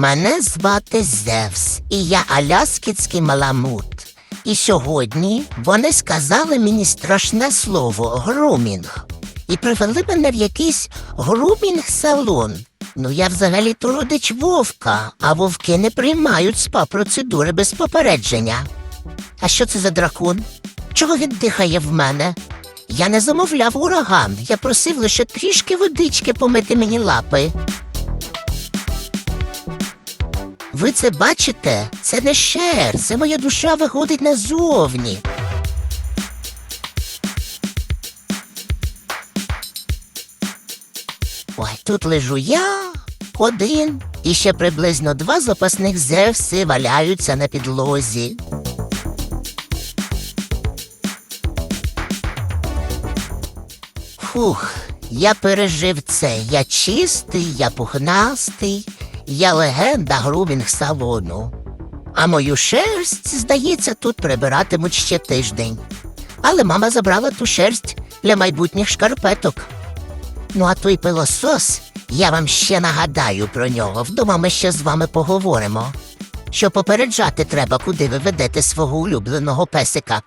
Мене звати Зевс, і я аляскітський маламут. І сьогодні вони сказали мені страшне слово грумінг. І привели мене в якийсь грумінг-салон. Ну, я взагалі то родич вовка, а вовки не приймають спа-процедури без попередження. А що це за дракон? Чого він дихає в мене? Я не замовляв ураган, я просив лише трішки водички помити мені лапи. Ви це бачите? Це не шер, це моя душа виходить назовні. Ой, тут лежу я, один, і ще приблизно два запасних зевси валяються на підлозі. Фух, я пережив це. Я чистий, я пухнастий, я легенда грумінг салону. А мою шерсть, здається, тут прибиратимуть ще тиждень. Але мама забрала ту шерсть для майбутніх шкарпеток. Ну, а той пилосос, я вам ще нагадаю про нього. Вдома ми ще з вами поговоримо. Що попереджати треба, куди ви ведете свого улюбленого песика.